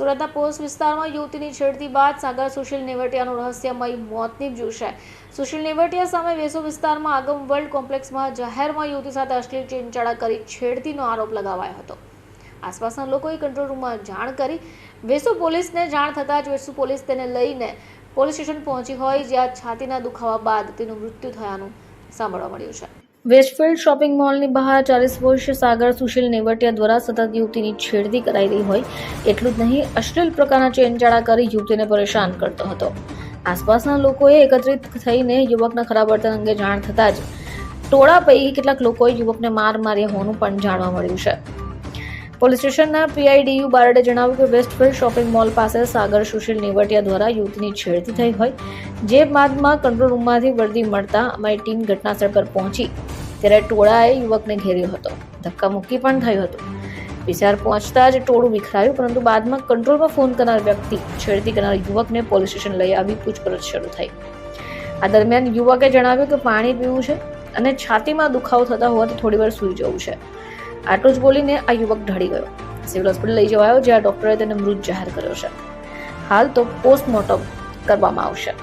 સુરતના પોસ્ટ વિસ્તારમાં યુવતીની છેડતી બાદ સાગર સુશીલ નેવટિયાનું રહસ્યમય મોત નીપજ્યું છે. સુશીલ નેવટિયા સામે વેસો વિસ્તારમાં આગમ વર્લ્ડ કોમ્પ્લેક્સમાં જાહેરમાં યુવતી સાથે અશ્લીલ ચીનચાળા કરી છેડતીનો આરોપ લગાવાયો હતો. આસપાસના લોકોએ કંટ્રોલ રૂમમાં જાણ કરી વેસુ પોલીસને જાણ થતાં જ વેસુ પોલીસ તેને લઈને પોલીસ સ્ટેશન પહોંચી હોય જ્યાં છાતીના દુખાવા બાદ તેનું મૃત્યુ થયાનું સાંભળવા મળ્યું છે. વેસ્ટફિલ્ડ શોપિંગ મોલની બહાર ચાલીસ વર્ષ સાગર સુશીલ નેવટિયા દ્વારા સતત યુવતીની છેડતી કરાઈ રહી હોય, એટલું જ નહીં, અશ્લીલ પ્રકારના ચેનચાળા કરી યુવતીને પરેશાન કરતો હતો. આસપાસના લોકોએ એકત્રિત થઈને યુવકના ખરાબ વર્તન અંગે જાણ થતાં જ ટોળા પૈકી કેટલાક લોકોએ યુવકને માર માર્યા હોવાનું પણ જાણવા મળ્યું છે. પોલીસ સ્ટેશનના પીઆઈડીયુ બારડે જણાવ્યું કે વેસ્ટફિલ્ડ શોપિંગ મોલ પાસે સાગર સુશીલ નેવટિયા દ્વારા યુવતીની છેડતી થઈ હોય, જે બાદમાં કંટ્રોલ રૂમમાંથી વર્દી મળતા અમારી ટીમ ઘટનાસ્થળ પર પહોંચી. ત્યારે ટોળાએ યુવકને ઘેર્યો હતો. ધક્કા મુક્કી પણ થયું હતું. વિચાર પહોંચતા જ ટોળું વિખરાયું, પરંતુ બાદમાં કંટ્રોલમાં ફોન કરનાર વ્યક્તિ છેડતી કરનાર યુવકને પોલીસ સ્ટેશન લઈ આવી પૂછપરછ શરૂ થઈ. આ દરમિયાન યુવકે જણાવ્યું કે પાણી પીવું છે અને છાતીમાં દુખાવો થતા હોવાથી થોડી વાર સૂઈ જવું છે. આટલું જ બોલીને આ યુવક ઢળી ગયો. સિવિલ હોસ્પિટલ લઈ જવાયો, જ્યાં ડોક્ટરે તેને મૃત જાહેર કર્યો છે. હાલ તો પોસ્ટમોર્ટમ કરવામાં આવશે.